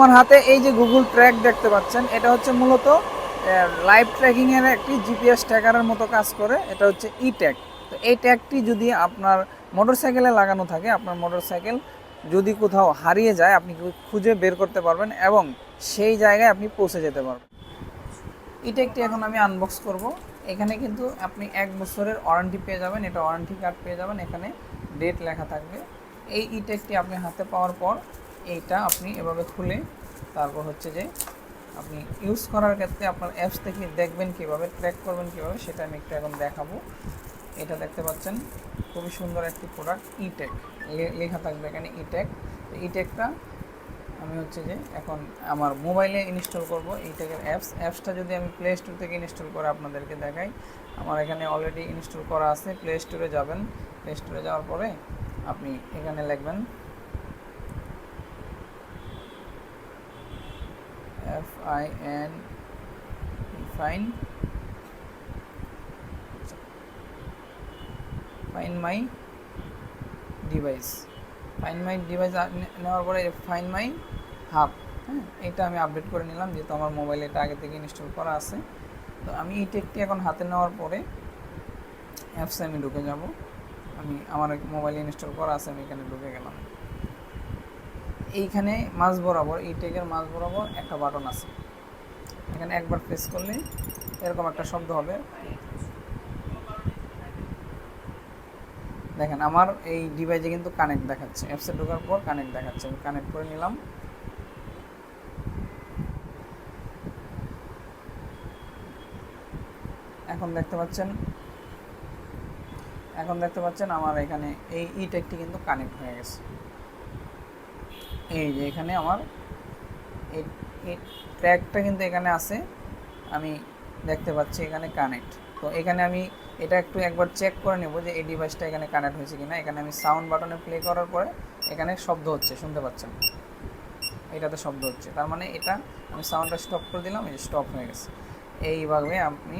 আমার হাতে এই যে গুগল ট্র্যাক দেখতে পাচ্ছেন, এটা হচ্ছে মূলত লাইভ ট্র্যাকিং এর একটি জিপিএস ট্র্যাকারের মতো কাজ করে, এটা হচ্ছে ই ট্যাগ তো এই ট্যাগটি যদি আপনার মোটরসাইকেলে লাগানো থাকে, আপনার মোটরসাইকেল যদি কোথাও হারিয়ে যায়, আপনি খুঁজে বের করতে পারবেন এবং সেই জায়গায় আপনি পৌঁছে যেতে পারবেন। ই ট্যাগটি এখন আমি আনবক্স করব। এখানে কিন্তু আপনি এক বছরের ওয়ারেন্টি পেয়ে যাবেন, এটা ওয়ারেন্টি কার্ড পেয়ে যাবেন, এখানে ডেট লেখা থাকবে। এই ই ট্যাগটি আপনি হাতে পাওয়ার পর এইটা আপনি এভাবে খুলে তারপর হচ্ছে যে আপনি ইউজ করার ক্ষেত্রে আপনার অ্যাপস থেকে দেখবেন কীভাবে ট্র্যাক করবেন কীভাবে, সেটা আমি একটু এখন দেখাবো। এটা দেখতে পাচ্ছেন, খুবই সুন্দর একটি প্রোডাক্ট ইটেক লেখা থাকবে এখানে ইটেক ট্যাগ ই ট্যাগটা আমি হচ্ছে যে এখন আমার মোবাইলে ইনস্টল করব ইটেকের অ্যাপস অ্যাপসটা যদি আমি প্লে স্টোর থেকে ইনস্টল করে আপনাদেরকে দেখাই, আমার এখানে অলরেডি ইনস্টল করা আছে। প্লে স্টোরে যাবেন। প্লে স্টোরে যাওয়ার পরে আপনি এখানে লিখবেন F I N find? Find my device. Find my device আ- নে- নেওয়ার পরে find my hub হ্যাঁ এটা আমি আপডেট করে নিলাম যেহেতু আমার মোবাইলে এটা আগে থেকে ইনস্টল করা আছে। তো আমি এই টেকটি এখন হাতে নেওয়ার পরে অ্যাপসে আমি ঢুকে যাব। আমি আমার মোবাইলে ইনস্টল করা আছে, আমি এখানে ঢুকে গেলাম। এইখানে মাঝ বরাবর, এই টেকের মাঝ বরাবর একটা বাটন আছে। এখানে একবার প্রেস করলে এরকম একটা শব্দ হবে। দেখেন, আমার এই ডিভাইসে কিন্তু কানেক্ট দেখাচ্ছে। অ্যাপসে ঢোকার পর কানেক্ট দেখাচ্ছে। আমি কানেক্ট করে নিলাম। এখন দেখতে পাচ্ছেন, এখন দেখতে পাচ্ছেন আমার এখানে এই ই কিন্তু কানেক্ট হয়ে গেছে। এই যে এখানে আমার এই ট্র্যাকটা কিন্তু এখানে আছে। আমি দেখতে পাচ্ছি এখানে কানেক্ট। তো এখানে আমি এটা একটু একবার চেক করে নেব যে এই ডিভাইসটা এখানে কানেক্ট হয়েছে কিনা। এখানে আমি সাউন্ড বাটনে প্লে করার পরে এখানে শব্দ হচ্ছে, শুনতে পাচ্ছেন? এটাতে শব্দ হচ্ছে। তার মানে এটা আমি সাউন্ডটা স্টপ করে দিলাম, এই স্টপ হয়ে গেছে। এইভাবে আপনি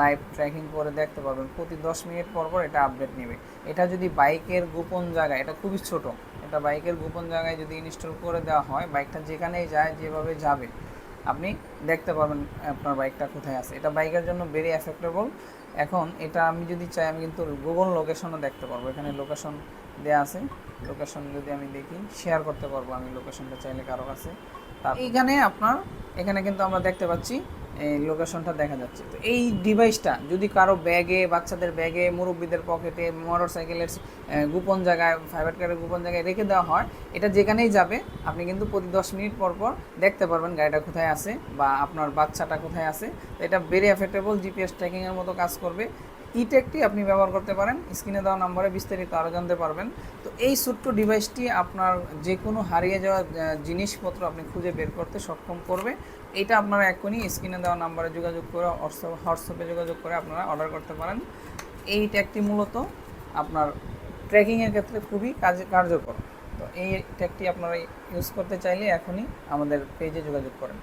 লাইভ ট্র্যাকিং করে দেখতে পারবেন। প্রতি দশ মিনিট পর পর এটা আপডেট নেবে। এটা যদি বাইকের গোপন জায়গায় এটা খুবই ছোট এটা বাইকের গোপন জায়গায় যদি ইনস্টল করে দেওয়া হয় বাইকটা যেখানেই যায় যেভাবে যাবে আপনি দেখতে পারবেন আপনার বাইকটা কোথায় আছে। এটা বাইকের জন্য ভেরি অ্যাফেক্টেবল এখন এটা আমি যদি চাই আমি কিন্তু গুগল লোকেশনও দেখতে পারব। এখানে লোকেশন দেওয়া আছে। লোকেশন যদি আমি দেখি শেয়ার করতে পারব আমি লোকেশনটা চাইলে কারও কাছে। তার এইখানে আপনার এখানে কিন্তু আমরা দেখতে পাচ্ছি লোকেশনটা দেখা যাচ্ছে। তো এই ডিভাইসটা যদি কারও ব্যাগে, বাচ্চাদের ব্যাগে, মুরব্বীদের পকেটে মোটর সাইকেলের গোপন জায়গায় ফাইবার কারের গোপন জায়গায় রেখে দেওয়া হয়, এটা যেখানেই যাবে, আপনি কিন্তু প্রতি দশ মিনিট পর পর দেখতে পারবেন গাড়িটা কোথায় আছে বা আপনার বাচ্চাটা কোথায় আছে। এটা ভেরি অ্যাফেক্টেবল জিপিএস ট্র্যাকিংয়ের মতো কাজ করবে। ইটেকটি আপনি ব্যবহার করতে পারেন, স্ক্রিনে দেওয়া নম্বরে বিস্তারিত আরও জানতে পারবেন। তো এই ছোট্ট ডিভাইসটি আপনার যে কোনো হারিয়ে যাওয়া জিনিসপত্র আপনি খুঁজে বের করতে সক্ষম করবে। এটা আপনারা এখনই স্ক্রিনে দেওয়া নাম্বারে যোগাযোগ করে, হোয়াটসঅ্যাপে যোগাযোগ করে আপনারা অর্ডার করতে পারেন। এই ট্যাগটি মূলত আপনার ট্রেকিংয়ের ক্ষেত্রে খুবই কাজে, কার্যকর। তো এই ট্যাগটি আপনারা ইউজ করতে চাইলে এখনই আমাদের পেজে যোগাযোগ করেন।